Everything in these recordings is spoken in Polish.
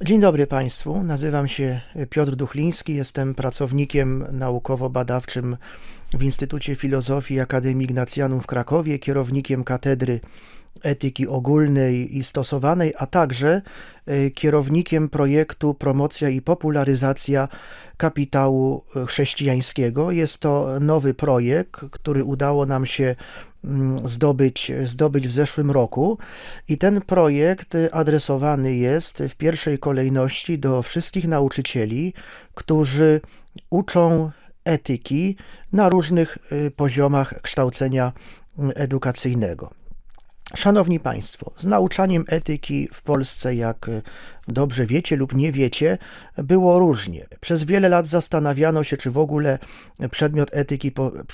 Dzień dobry Państwu, nazywam się Piotr Duchliński, jestem pracownikiem naukowo-badawczym w Instytucie Filozofii Akademii Ignacjanum w Krakowie, kierownikiem Katedry Etyki Ogólnej i Stosowanej, a także e, kierownikiem projektu Promocja i Popularyzacja Kapitału Chrześcijańskiego. Jest to nowy projekt, który udało nam się mm, zdobyć, zdobyć w zeszłym roku. I ten projekt adresowany jest w pierwszej kolejności do wszystkich nauczycieli, którzy uczą etyki na różnych poziomach kształcenia y, edukacyjnego. Szanowni Państwo, z nauczaniem etyki w Polsce, jak dobrze wiecie lub nie wiecie, było różnie. Przez wiele lat zastanawiano się, czy w ogóle przedmiot etyki,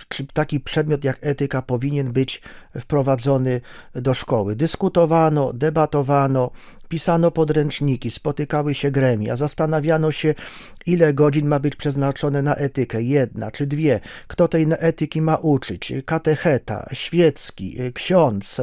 czy taki przedmiot jak etyka powinien być wprowadzony do szkoły. Dyskutowano, debatowano, pisano podręczniki, spotykały się gremia, zastanawiano się, ile godzin ma być przeznaczone na etykę, jedna czy dwie, kto tej etyki ma uczyć, katecheta, świecki, ksiądz.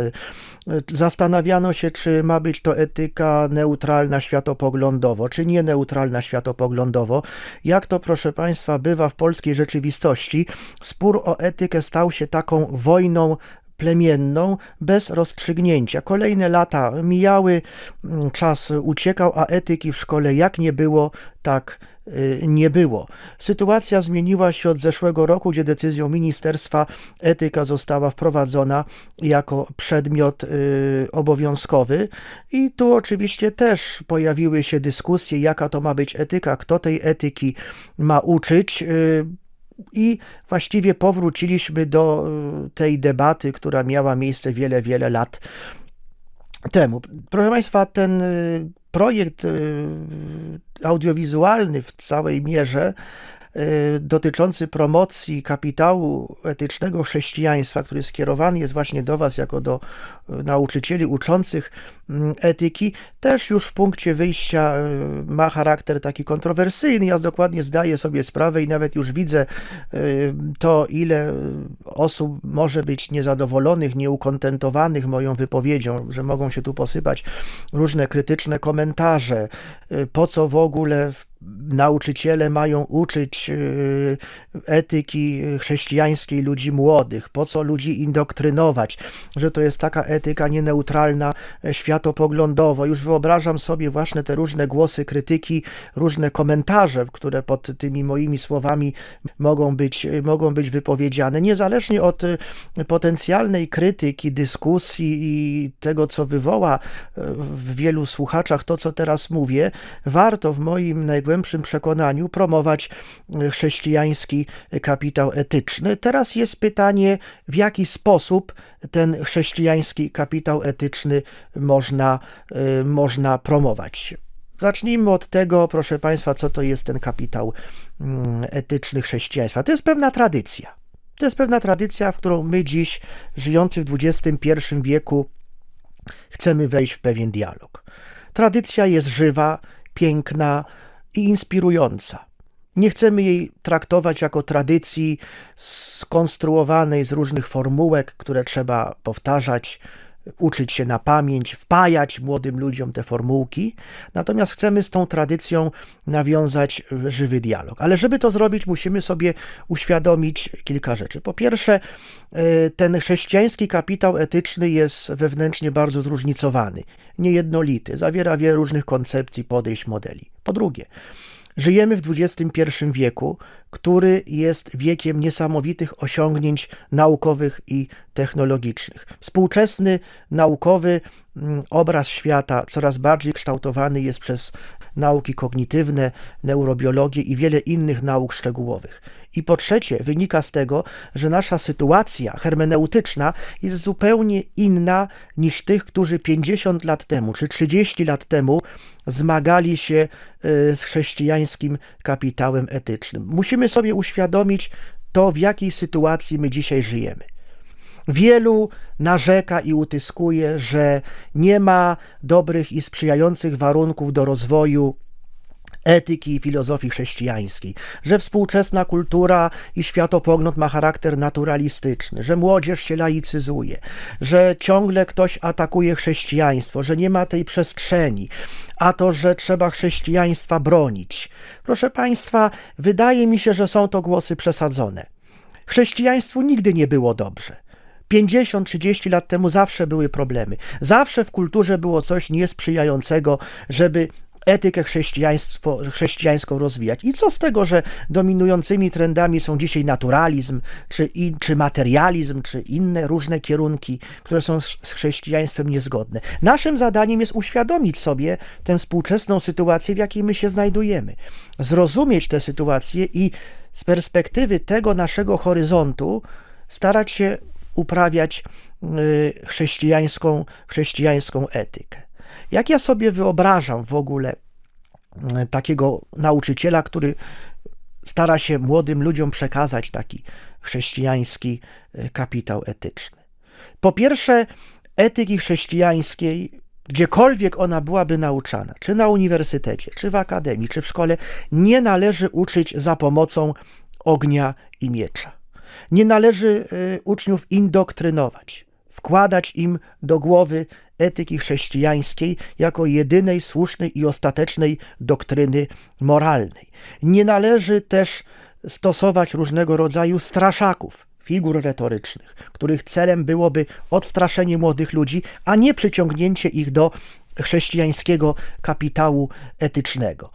Zastanawiano się, czy ma być to etyka neutralna światopoglądowo, czy nie neutralna światopoglądowo. Jak to, proszę Państwa, bywa w polskiej rzeczywistości, spór o etykę stał się taką wojną plemienną bez rozstrzygnięcia. Kolejne lata mijały, mm, czas uciekał, a etyki w szkole jak nie było, tak y, nie było. Sytuacja zmieniła się od zeszłego roku, gdzie decyzją ministerstwa etyka została wprowadzona jako przedmiot y, obowiązkowy i tu oczywiście też pojawiły się dyskusje, jaka to ma być etyka, kto tej etyki ma uczyć. I właściwie powróciliśmy do y, tej debaty, która miała miejsce wiele, wiele lat temu. Proszę Państwa, ten y, projekt y, audiowizualny w całej mierze dotyczący promocji kapitału etycznego chrześcijaństwa, który skierowany jest właśnie do Was jako do nauczycieli uczących mm, etyki, też już w punkcie wyjścia e, ma charakter taki kontrowersyjny. Ja dokładnie zdaję sobie sprawę i nawet już widzę e, to, ile osób może być niezadowolonych, nieukontentowanych moją wypowiedzią, że mogą się tu posypać różne krytyczne komentarze, po co w ogóle nauczyciele mają uczyć etyki chrześcijańskiej ludzi młodych, po co ludzi indoktrynować, że to jest taka etyka nieneutralna e, światopoglądowo. Już wyobrażam sobie właśnie te różne głosy krytyki, różne komentarze, które pod tymi moimi słowami mogą być, e, mogą być wypowiedziane. Niezależnie od e, potencjalnej krytyki, dyskusji i tego, co wywoła w wielu słuchaczach to, co teraz mówię, warto w moim najgłębszym przekonaniu promować chrześcijański kapitał etyczny. Teraz jest pytanie, w jaki sposób ten chrześcijański kapitał etyczny można, y, można promować. Zacznijmy od tego, proszę Państwa, co to jest ten kapitał mm, etyczny chrześcijaństwa. To jest pewna tradycja. To jest pewna tradycja, w którą my dziś, żyjący w XXI wieku, chcemy wejść w pewien dialog. Tradycja jest żywa, piękna i inspirująca. Nie chcemy jej traktować jako tradycji skonstruowanej z różnych formułek, które trzeba powtarzać, uczyć się na pamięć, wpajać młodym ludziom te formułki. Natomiast chcemy z tą tradycją nawiązać żywy dialog. Ale żeby to zrobić, musimy sobie uświadomić kilka rzeczy. Po pierwsze, e, ten chrześcijański kapitał etyczny jest wewnętrznie bardzo zróżnicowany, niejednolity, zawiera wiele różnych koncepcji, podejść, modeli. Po drugie, Żyjemy w XXI wieku, który jest wiekiem niesamowitych osiągnięć naukowych i technologicznych. Współczesny naukowy mm, obraz świata coraz bardziej kształtowany jest przez nauki kognitywne, neurobiologię i wiele innych nauk szczegółowych. I po trzecie, wynika z tego, że nasza sytuacja hermeneutyczna jest zupełnie inna niż tych, którzy 50 lat temu czy 30 lat temu zmagali się y, z chrześcijańskim kapitałem etycznym. Musimy sobie uświadomić to, w jakiej sytuacji my dzisiaj żyjemy. Wielu narzeka i utyskuje, że nie ma dobrych i sprzyjających warunków do rozwoju etyki i filozofii chrześcijańskiej, że współczesna kultura i światopogląd ma charakter naturalistyczny, że młodzież się laicyzuje, że ciągle ktoś atakuje chrześcijaństwo, że nie ma tej przestrzeni, a to, że trzeba chrześcijaństwa bronić. Proszę Państwa, wydaje mi się, że są to głosy przesadzone. Chrześcijaństwu nigdy nie było dobrze. 50-30 lat temu zawsze były problemy. Zawsze w kulturze było coś niesprzyjającego, żeby etykę chrześcijaństwo, chrześcijańską rozwijać. I co z tego, że dominującymi trendami są dzisiaj naturalizm, czy, i, czy materializm, czy inne różne kierunki, które są z, chrześcijaństwem niezgodne. Naszym zadaniem jest uświadomić sobie tę współczesną sytuację, w jakiej my się znajdujemy. Zrozumieć tę sytuację i z perspektywy tego naszego horyzontu starać się uprawiać y, chrześcijańską, chrześcijańską etykę. Jak ja sobie wyobrażam w ogóle y, takiego nauczyciela, który stara się młodym ludziom przekazać taki chrześcijański y, kapitał etyczny? Po pierwsze, etyki chrześcijańskiej, gdziekolwiek ona byłaby nauczana, czy na uniwersytecie, czy w akademii, czy w szkole, nie należy uczyć za pomocą ognia i miecza. Nie należy y, uczniów indoktrynować, wkładać im do głowy etyki chrześcijańskiej jako jedynej słusznej i ostatecznej doktryny moralnej. Nie należy też stosować różnego rodzaju straszaków, figur retorycznych, których celem byłoby odstraszenie młodych ludzi, a nie przyciągnięcie ich do chrześcijańskiego kapitału etycznego.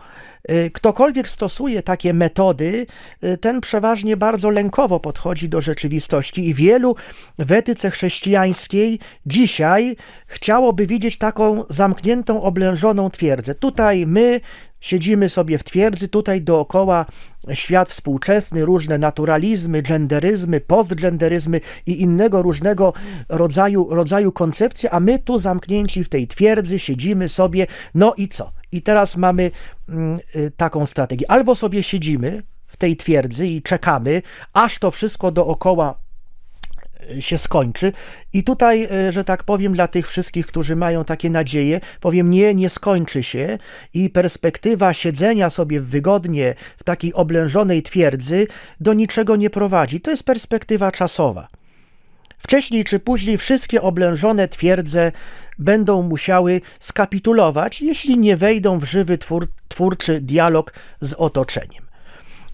Y, ktokolwiek stosuje takie metody, y, ten przeważnie bardzo lękowo podchodzi do rzeczywistości i wielu w etyce chrześcijańskiej dzisiaj chciałoby widzieć taką zamkniętą, oblężoną twierdzę. Tutaj my Siedzimy sobie w twierdzy, tutaj dookoła świat współczesny, różne naturalizmy, genderyzmy, postgenderyzmy i innego różnego rodzaju, rodzaju koncepcje, a my tu zamknięci w tej twierdzy siedzimy sobie, no i co? I teraz mamy mm, y, taką strategię. Albo sobie siedzimy w tej twierdzy i czekamy, aż to wszystko dookoła y, się skończy. I tutaj, y, że tak powiem, dla tych wszystkich, którzy mają takie nadzieje, powiem nie, nie skończy się i perspektywa siedzenia sobie wygodnie w takiej oblężonej twierdzy do niczego nie prowadzi. To jest perspektywa czasowa. Wcześniej czy później wszystkie oblężone twierdze będą musiały skapitulować, jeśli nie wejdą w żywy twór, twórczy dialog z otoczeniem.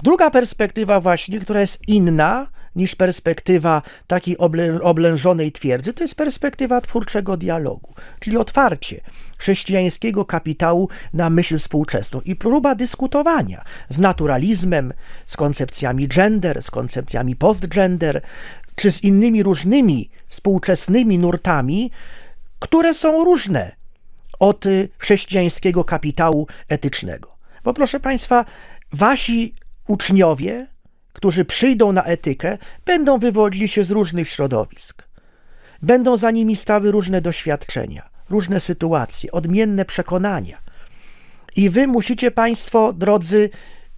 Druga perspektywa, właśnie, która jest inna niż perspektywa takiej oblę, oblężonej twierdzy, to jest perspektywa twórczego dialogu, czyli otwarcie chrześcijańskiego kapitału na myśl współczesną i próba dyskutowania z naturalizmem, z koncepcjami gender, z koncepcjami postgender, czy z innymi różnymi współczesnymi nurtami, które są różne od y, chrześcijańskiego kapitału etycznego. Bo proszę Państwa, wasi uczniowie, którzy przyjdą na etykę, będą wywodzili się z różnych środowisk. Będą za nimi stały różne doświadczenia, różne sytuacje, odmienne przekonania. I wy musicie Państwo, drodzy,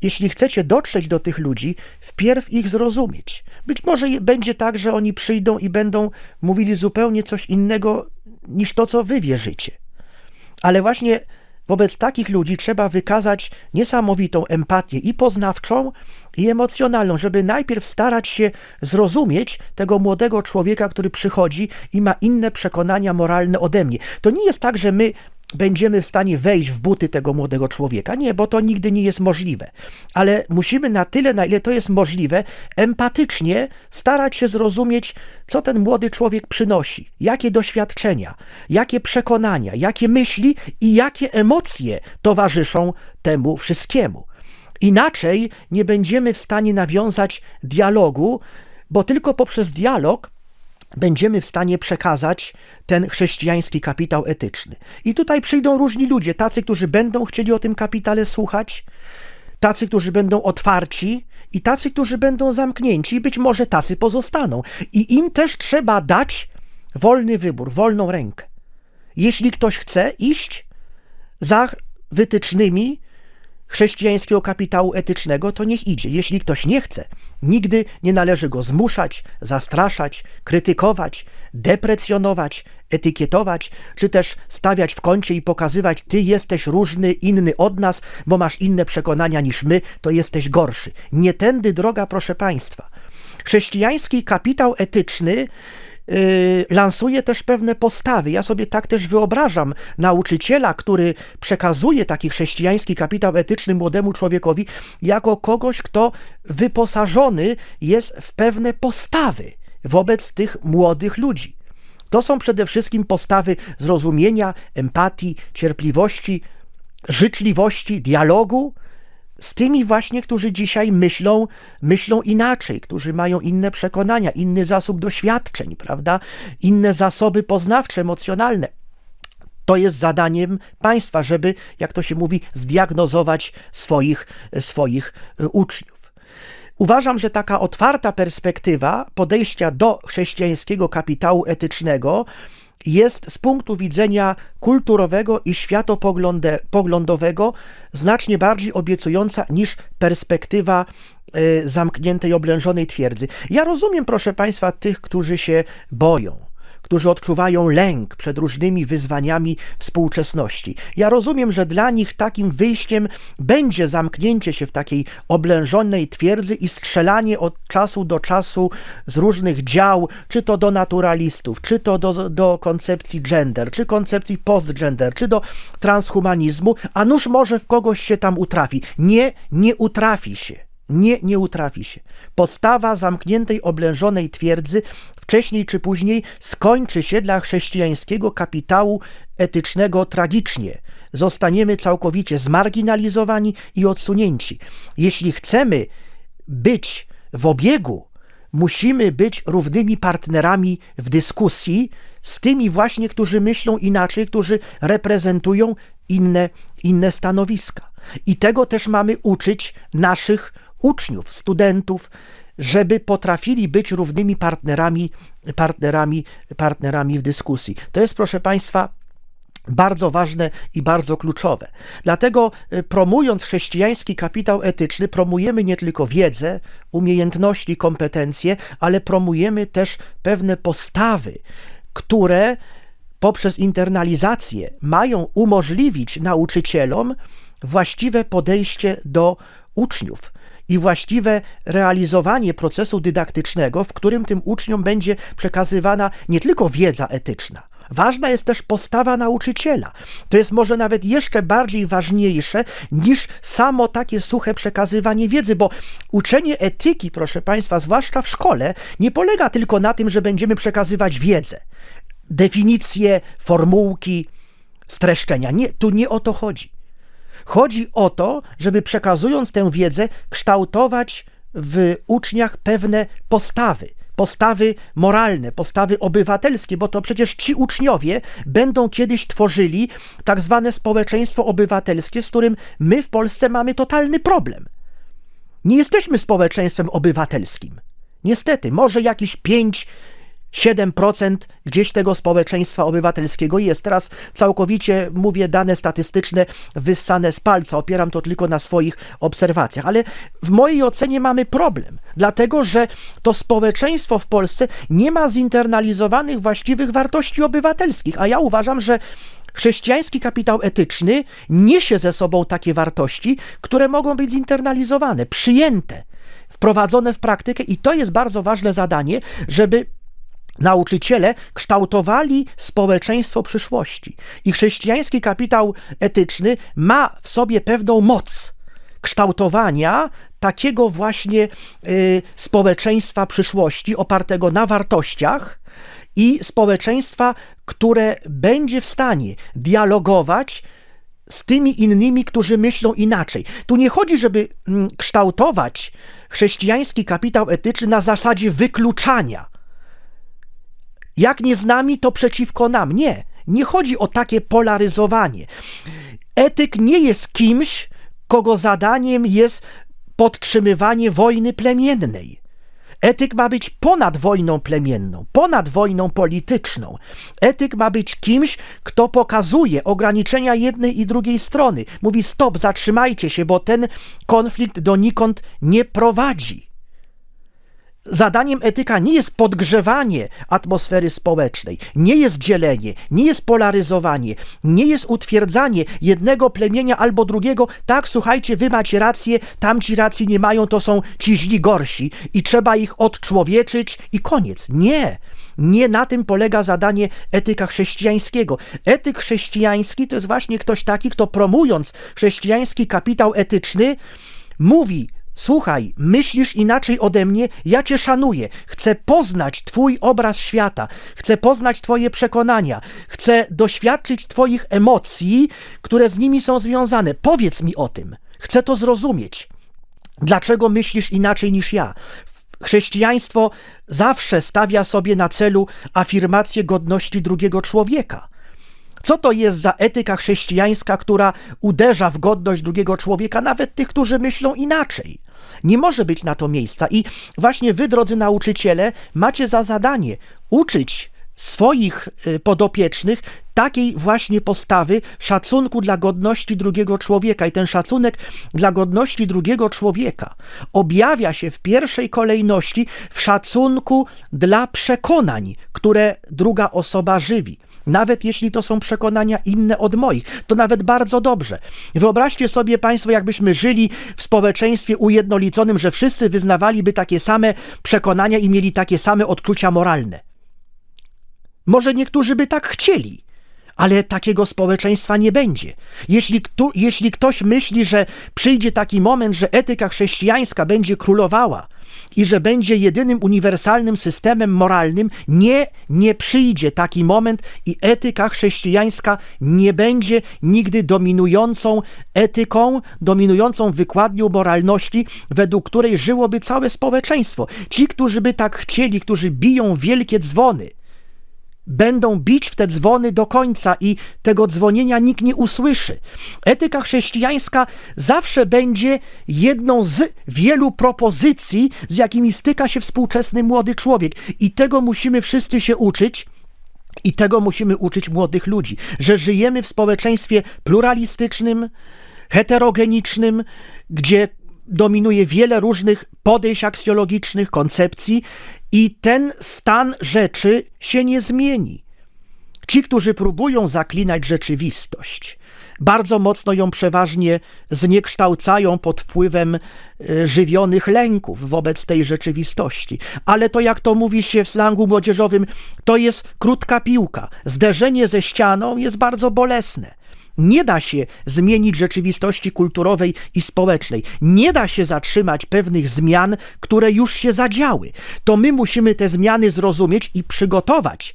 jeśli chcecie dotrzeć do tych ludzi, wpierw ich zrozumieć. Być może będzie tak, że oni przyjdą i będą mówili zupełnie coś innego niż to, co wy wierzycie. Ale właśnie wobec takich ludzi trzeba wykazać niesamowitą empatię i poznawczą, i emocjonalną, żeby najpierw starać się zrozumieć tego młodego człowieka, który przychodzi i ma inne przekonania moralne ode mnie. To nie jest tak, że my będziemy w stanie wejść w buty tego młodego człowieka. Nie, bo to nigdy nie jest możliwe. Ale musimy na tyle, na ile to jest możliwe, empatycznie starać się zrozumieć, co ten młody człowiek przynosi, jakie doświadczenia, jakie przekonania, jakie myśli i jakie emocje towarzyszą temu wszystkiemu. Inaczej nie będziemy w stanie nawiązać dialogu, bo tylko poprzez dialog będziemy w stanie przekazać ten chrześcijański kapitał etyczny. I tutaj przyjdą różni ludzie, tacy, którzy będą chcieli o tym kapitale słuchać, tacy, którzy będą otwarci i tacy, którzy będą zamknięci, być może tacy pozostaną. I im też trzeba dać wolny wybór, wolną rękę. Jeśli ktoś chce iść za wytycznymi chrześcijańskiego kapitału etycznego, to niech idzie. Jeśli ktoś nie chce, nigdy nie należy go zmuszać, zastraszać, krytykować, deprecjonować, etykietować, czy też stawiać w kącie i pokazywać, ty jesteś różny, inny od nas, bo masz inne przekonania niż my, to jesteś gorszy. Nie tędy droga, proszę Państwa. Chrześcijański kapitał etyczny lansuje też pewne postawy. Ja sobie tak też wyobrażam nauczyciela, który przekazuje taki chrześcijański kapitał etyczny młodemu człowiekowi, jako kogoś, kto wyposażony jest w pewne postawy wobec tych młodych ludzi. To są przede wszystkim postawy zrozumienia, empatii, cierpliwości, życzliwości, dialogu, z tymi właśnie, którzy dzisiaj myślą, myślą inaczej, którzy mają inne przekonania, inny zasób doświadczeń, prawda? Inne zasoby poznawcze, emocjonalne. To jest zadaniem państwa, żeby, jak to się mówi, zdiagnozować swoich, swoich e, uczniów. Uważam, że taka otwarta perspektywa podejścia do chrześcijańskiego kapitału etycznego jest z punktu widzenia kulturowego i światopoglądowego znacznie bardziej obiecująca niż perspektywa e, zamkniętej, oblężonej twierdzy. Ja rozumiem, proszę Państwa, tych, którzy się boją którzy odczuwają lęk przed różnymi wyzwaniami współczesności. Ja rozumiem, że dla nich takim wyjściem będzie zamknięcie się w takiej oblężonej twierdzy i strzelanie od czasu do czasu z różnych dział, czy to do naturalistów, czy to do, do koncepcji gender, czy koncepcji postgender, czy do transhumanizmu, a nuż może w kogoś się tam utrafi. Nie, nie utrafi się. Nie, nie utrafi się. Postawa zamkniętej, oblężonej twierdzy wcześniej czy później skończy się dla chrześcijańskiego kapitału etycznego tragicznie. Zostaniemy całkowicie zmarginalizowani i odsunięci. Jeśli chcemy być w obiegu, musimy być równymi partnerami w dyskusji z tymi właśnie, którzy myślą inaczej, którzy reprezentują inne, inne stanowiska. I tego też mamy uczyć naszych uczniów, studentów, żeby potrafili być równymi partnerami, partnerami, partnerami w dyskusji. To jest, proszę Państwa, bardzo ważne i bardzo kluczowe. Dlatego y, promując chrześcijański kapitał etyczny, promujemy nie tylko wiedzę, umiejętności, kompetencje, ale promujemy też pewne postawy, które poprzez internalizację mają umożliwić nauczycielom właściwe podejście do uczniów i właściwe realizowanie procesu dydaktycznego, w którym tym uczniom będzie przekazywana nie tylko wiedza etyczna, Ważna jest też postawa nauczyciela. To jest może nawet jeszcze bardziej ważniejsze niż samo takie suche przekazywanie wiedzy, bo uczenie etyki, proszę Państwa, zwłaszcza w szkole, nie polega tylko na tym, że będziemy przekazywać wiedzę, definicje, formułki, streszczenia. Nie, tu nie o to chodzi. Chodzi o to, żeby przekazując tę wiedzę, kształtować w uczniach pewne postawy, postawy moralne, postawy obywatelskie, bo to przecież ci uczniowie będą kiedyś tworzyli tak zwane społeczeństwo obywatelskie, z którym my w Polsce mamy totalny problem. Nie jesteśmy społeczeństwem obywatelskim. Niestety, może jakieś pięć 7% gdzieś tego społeczeństwa obywatelskiego jest. Teraz całkowicie mówię dane statystyczne wyssane z palca, opieram to tylko na swoich obserwacjach, ale w mojej ocenie mamy problem, dlatego że to społeczeństwo w Polsce nie ma zinternalizowanych właściwych wartości obywatelskich, a ja uważam, że Chrześcijański kapitał etyczny niesie ze sobą takie wartości, które mogą być zinternalizowane, przyjęte, wprowadzone w praktykę, i to jest bardzo ważne zadanie, żeby nauczyciele kształtowali społeczeństwo przyszłości. I chrześcijański kapitał etyczny ma w sobie pewną moc kształtowania takiego właśnie y, społeczeństwa przyszłości opartego na wartościach i społeczeństwa, które będzie w stanie dialogować z tymi innymi, którzy myślą inaczej. Tu nie chodzi, żeby mm, kształtować chrześcijański kapitał etyczny na zasadzie wykluczania jak nie z nami, to przeciwko nam. Nie, nie chodzi o takie polaryzowanie. Etyk nie jest kimś, kogo zadaniem jest podtrzymywanie wojny plemiennej. Etyk ma być ponad wojną plemienną, ponad wojną polityczną. Etyk ma być kimś, kto pokazuje ograniczenia jednej i drugiej strony. Mówi: stop, zatrzymajcie się, bo ten konflikt donikąd nie prowadzi. Zadaniem etyka nie jest podgrzewanie atmosfery społecznej, nie jest dzielenie, nie jest polaryzowanie, nie jest utwierdzanie jednego plemienia albo drugiego. Tak, słuchajcie, wy macie rację, tamci racji nie mają, to są ci źli gorsi i trzeba ich odczłowieczyć i koniec. Nie. Nie na tym polega zadanie etyka chrześcijańskiego. Etyk chrześcijański to jest właśnie ktoś taki, kto promując chrześcijański kapitał etyczny, mówi Słuchaj, myślisz inaczej ode mnie, ja cię szanuję. Chcę poznać Twój obraz świata, chcę poznać Twoje przekonania, chcę doświadczyć Twoich emocji, które z nimi są związane. Powiedz mi o tym. Chcę to zrozumieć. Dlaczego myślisz inaczej niż ja? Chrześcijaństwo zawsze stawia sobie na celu afirmację godności drugiego człowieka. Co to jest za etyka chrześcijańska, która uderza w godność drugiego człowieka, nawet tych, którzy myślą inaczej? Nie może być na to miejsca. I właśnie wy, drodzy nauczyciele, macie za zadanie uczyć swoich y, podopiecznych takiej właśnie postawy szacunku dla godności drugiego człowieka. I ten szacunek dla godności drugiego człowieka objawia się w pierwszej kolejności w szacunku dla przekonań, które druga osoba żywi nawet jeśli to są przekonania inne od moich. To nawet bardzo dobrze. Wyobraźcie sobie Państwo, jakbyśmy żyli w społeczeństwie ujednoliconym, że wszyscy wyznawaliby takie same przekonania i mieli takie same odczucia moralne. Może niektórzy by tak chcieli, ale takiego społeczeństwa nie będzie. Jeśli, kto, jeśli ktoś myśli, że przyjdzie taki moment, że etyka chrześcijańska będzie królowała i że będzie jedynym uniwersalnym systemem moralnym, nie, nie przyjdzie taki moment i etyka chrześcijańska nie będzie nigdy dominującą etyką, dominującą wykładnią moralności, według której żyłoby całe społeczeństwo. Ci, którzy by tak chcieli, którzy biją wielkie dzwony, będą bić w te dzwony do końca i tego dzwonienia nikt nie usłyszy. Etyka chrześcijańska zawsze będzie jedną z wielu propozycji, z jakimi styka się współczesny młody człowiek i tego musimy wszyscy się uczyć. I tego musimy uczyć młodych ludzi, że żyjemy w społeczeństwie pluralistycznym, heterogenicznym, gdzie dominuje wiele różnych podejść aksjologicznych, koncepcji i ten stan rzeczy się nie zmieni. Ci, którzy próbują zaklinać rzeczywistość, bardzo mocno ją przeważnie zniekształcają pod wpływem e, żywionych lęków wobec tej rzeczywistości. Ale to, jak to mówi się w slangu młodzieżowym, to jest krótka piłka. Zderzenie ze ścianą jest bardzo bolesne. Nie da się zmienić rzeczywistości kulturowej i społecznej. Nie da się zatrzymać pewnych zmian, które już się zadziały. To my musimy te zmiany zrozumieć i przygotować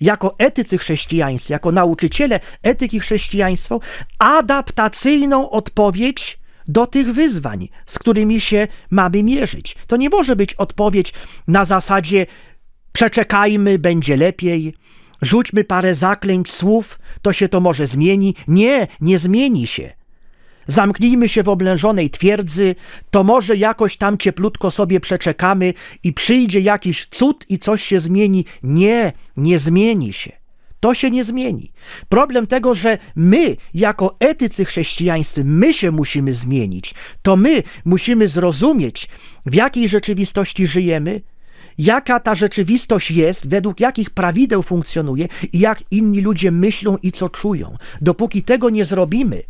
jako etycy chrześcijańscy, jako nauczyciele etyki chrześcijaństwa, adaptacyjną odpowiedź do tych wyzwań, z którymi się mamy mierzyć. To nie może być odpowiedź na zasadzie przeczekajmy, będzie lepiej, rzućmy parę zaklęć, słów, to się to może zmieni. Nie, nie zmieni się. Zamknijmy się w oblężonej twierdzy, to może jakoś tam cieplutko sobie przeczekamy i przyjdzie jakiś cud i coś się zmieni. Nie, nie zmieni się. To się nie zmieni. Problem tego, że my, jako etycy chrześcijańscy, my się musimy zmienić. To my musimy zrozumieć, w jakiej rzeczywistości żyjemy, jaka ta rzeczywistość jest, według jakich prawideł funkcjonuje i jak inni ludzie myślą i co czują. Dopóki tego nie zrobimy,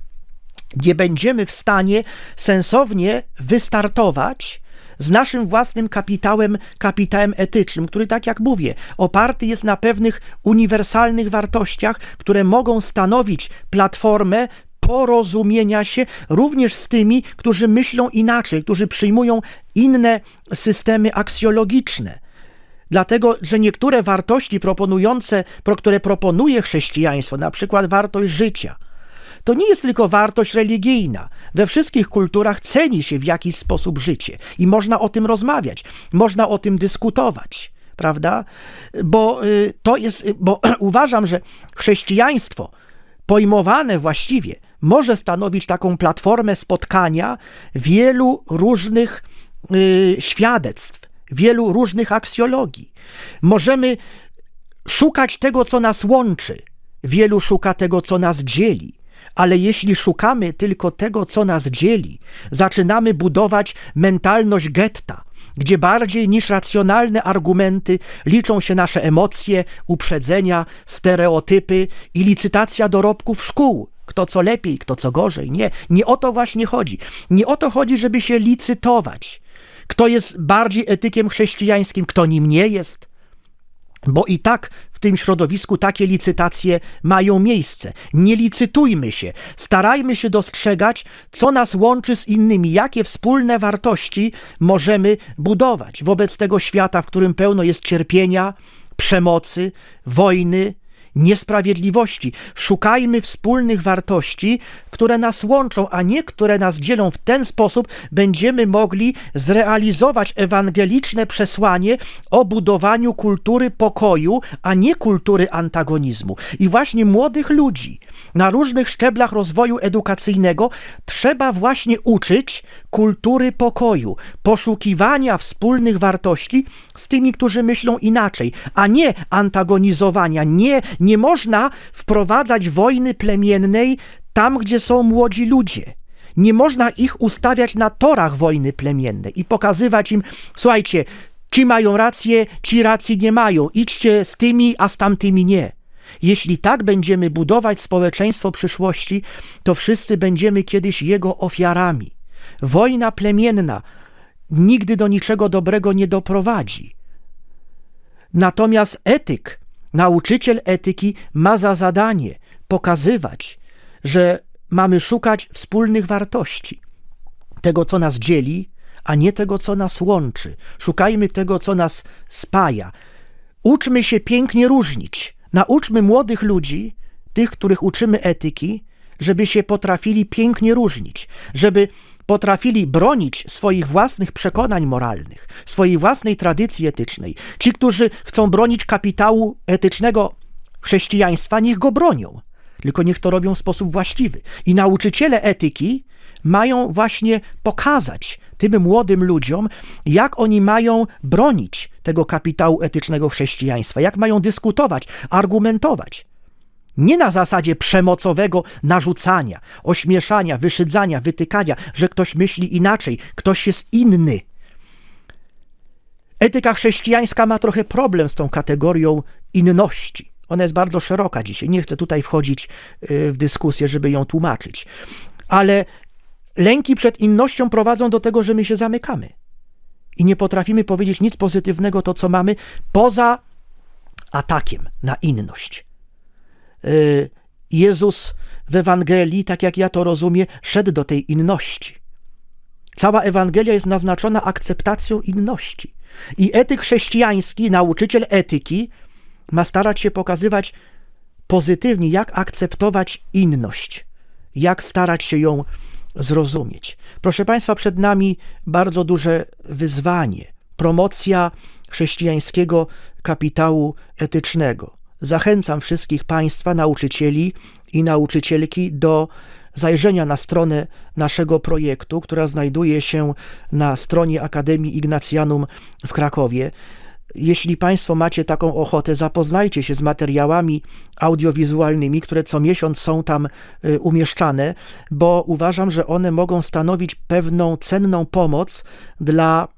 nie będziemy w stanie sensownie wystartować z naszym własnym kapitałem, kapitałem etycznym, który, tak jak mówię, oparty jest na pewnych uniwersalnych wartościach, które mogą stanowić platformę porozumienia się również z tymi, którzy myślą inaczej, którzy przyjmują inne systemy aksjologiczne. Dlatego, że niektóre wartości proponujące, które proponuje chrześcijaństwo, na przykład wartość życia, to nie jest tylko wartość religijna. We wszystkich kulturach ceni się w jakiś sposób życie i można o tym rozmawiać, można o tym dyskutować, prawda? Bo y, to jest, bo uważam, że chrześcijaństwo pojmowane właściwie może stanowić taką platformę spotkania wielu różnych y, świadectw, wielu różnych aksjologii. Możemy szukać tego, co nas łączy. Wielu szuka tego, co nas dzieli. Ale jeśli szukamy tylko tego, co nas dzieli, zaczynamy budować mentalność getta, gdzie bardziej niż racjonalne argumenty liczą się nasze emocje, uprzedzenia, stereotypy i licytacja dorobków szkół. Kto co lepiej, kto co gorzej. Nie, nie o to właśnie chodzi. Nie o to chodzi, żeby się licytować. Kto jest bardziej etykiem chrześcijańskim, kto nim nie jest. Bo i tak w tym środowisku takie licytacje mają miejsce. Nie licytujmy się, starajmy się dostrzegać, co nas łączy z innymi, jakie wspólne wartości możemy budować wobec tego świata, w którym pełno jest cierpienia, przemocy, wojny, niesprawiedliwości. Szukajmy wspólnych wartości, które nas łączą, a nie które nas dzielą. W ten sposób będziemy mogli zrealizować ewangeliczne przesłanie o budowaniu kultury pokoju, a nie kultury antagonizmu. I właśnie młodych ludzi na różnych szczeblach rozwoju edukacyjnego trzeba właśnie uczyć kultury pokoju, poszukiwania wspólnych wartości z tymi, którzy myślą inaczej, a nie antagonizowania, nie nie można wprowadzać wojny plemiennej tam, gdzie są młodzi ludzie. Nie można ich ustawiać na torach wojny plemiennej i pokazywać im, słuchajcie, ci mają rację, ci racji nie mają, idźcie z tymi, a z tamtymi nie. Jeśli tak będziemy budować społeczeństwo przyszłości, to wszyscy będziemy kiedyś jego ofiarami. Wojna plemienna nigdy do niczego dobrego nie doprowadzi. Natomiast etyk Nauczyciel etyki ma za zadanie pokazywać, że mamy szukać wspólnych wartości, tego, co nas dzieli, a nie tego, co nas łączy. Szukajmy tego, co nas spaja. Uczmy się pięknie różnić. Nauczmy młodych ludzi, tych, których uczymy etyki, żeby się potrafili pięknie różnić, żeby potrafili bronić swoich własnych przekonań moralnych, swojej własnej tradycji etycznej. Ci, którzy chcą bronić kapitału etycznego chrześcijaństwa, niech go bronią, tylko niech to robią w sposób właściwy. I nauczyciele etyki mają właśnie pokazać tym młodym ludziom, jak oni mają bronić tego kapitału etycznego chrześcijaństwa, jak mają dyskutować, argumentować. Nie na zasadzie przemocowego narzucania, ośmieszania, wyszydzania, wytykania, że ktoś myśli inaczej, ktoś jest inny. Etyka chrześcijańska ma trochę problem z tą kategorią inności. Ona jest bardzo szeroka dzisiaj. Nie chcę tutaj wchodzić y, w dyskusję, żeby ją tłumaczyć. Ale lęki przed innością prowadzą do tego, że my się zamykamy. I nie potrafimy powiedzieć nic pozytywnego, to co mamy, poza atakiem na inność. Y, Jezus w Ewangelii, tak jak ja to rozumiem, szedł do tej inności. Cała Ewangelia jest naznaczona akceptacją inności. I etyk chrześcijański, nauczyciel etyki, ma starać się pokazywać pozytywnie, jak akceptować inność, jak starać się ją zrozumieć. Proszę Państwa, przed nami bardzo duże wyzwanie promocja chrześcijańskiego kapitału etycznego. Zachęcam wszystkich Państwa, nauczycieli i nauczycielki do zajrzenia na stronę naszego projektu, która znajduje się na stronie Akademii Ignacjanum w Krakowie. Jeśli Państwo macie taką ochotę, zapoznajcie się z materiałami audiowizualnymi, które co miesiąc są tam y, umieszczane, bo uważam, że one mogą stanowić pewną cenną pomoc dla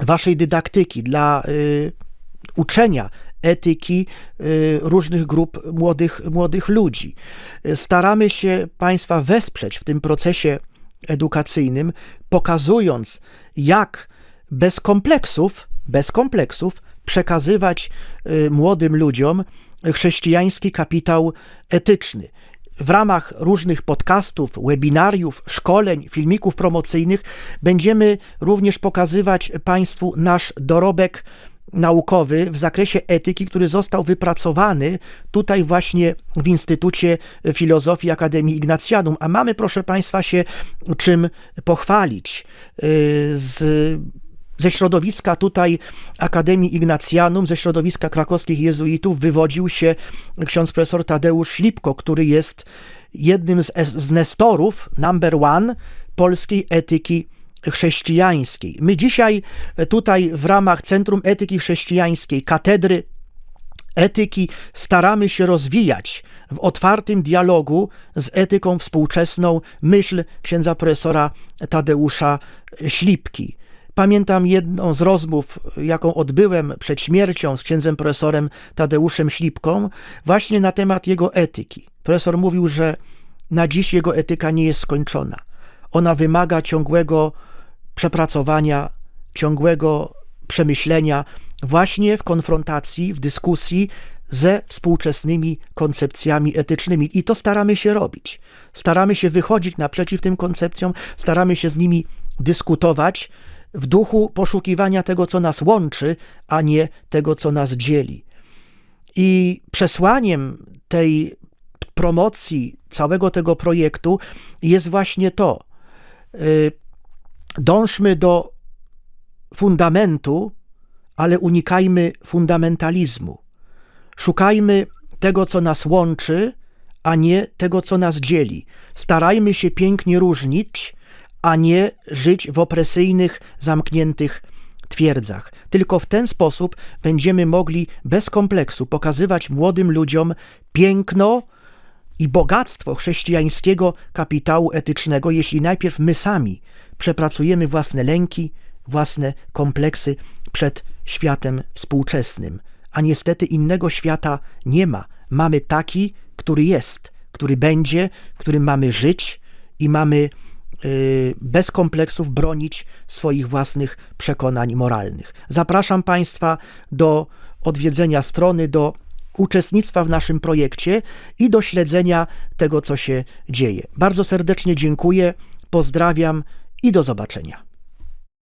Waszej dydaktyki, dla y, uczenia etyki y, różnych grup młodych, młodych ludzi. Staramy się Państwa wesprzeć w tym procesie edukacyjnym, pokazując, jak bez kompleksów, bez kompleksów przekazywać y, młodym ludziom chrześcijański kapitał etyczny. W ramach różnych podcastów, webinariów, szkoleń, filmików promocyjnych będziemy również pokazywać Państwu nasz dorobek naukowy w zakresie etyki, który został wypracowany tutaj właśnie w Instytucie Filozofii Akademii Ignacjanum. A mamy, proszę Państwa, się czym pochwalić. Y, z ze środowiska tutaj Akademii Ignacjanum, ze środowiska krakowskich jezuitów wywodził się ksiądz profesor Tadeusz Ślipko, który jest jednym z, z nestorów, number one, polskiej etyki chrześcijańskiej. My dzisiaj tutaj w ramach Centrum Etyki Chrześcijańskiej, katedry etyki staramy się rozwijać w otwartym dialogu z etyką współczesną myśl księdza profesora Tadeusza Ślipki. Pamiętam jedną z rozmów, jaką odbyłem przed śmiercią z księdzem profesorem Tadeuszem Ślipką, właśnie na temat jego etyki. Profesor mówił, że na dziś jego etyka nie jest skończona. Ona wymaga ciągłego przepracowania, ciągłego przemyślenia, właśnie w konfrontacji, w dyskusji ze współczesnymi koncepcjami etycznymi. I to staramy się robić. Staramy się wychodzić naprzeciw tym koncepcjom, staramy się z nimi dyskutować w duchu poszukiwania tego, co nas łączy, a nie tego, co nas dzieli. I przesłaniem tej promocji całego tego projektu jest właśnie to. Dążmy do fundamentu, ale unikajmy fundamentalizmu. Szukajmy tego, co nas łączy, a nie tego, co nas dzieli. Starajmy się pięknie różnić, a nie żyć w opresyjnych, zamkniętych twierdzach. Tylko w ten sposób będziemy mogli bez kompleksu pokazywać młodym ludziom piękno i bogactwo chrześcijańskiego kapitału etycznego, jeśli najpierw my sami przepracujemy własne lęki, własne kompleksy przed światem współczesnym. A niestety innego świata nie ma. Mamy taki, który jest, który będzie, w którym mamy żyć i mamy y, bez kompleksów bronić swoich własnych przekonań moralnych. Zapraszam Państwa do odwiedzenia strony, do uczestnictwa w naszym projekcie i do śledzenia tego, co się dzieje. Bardzo serdecznie dziękuję, pozdrawiam i do zobaczenia.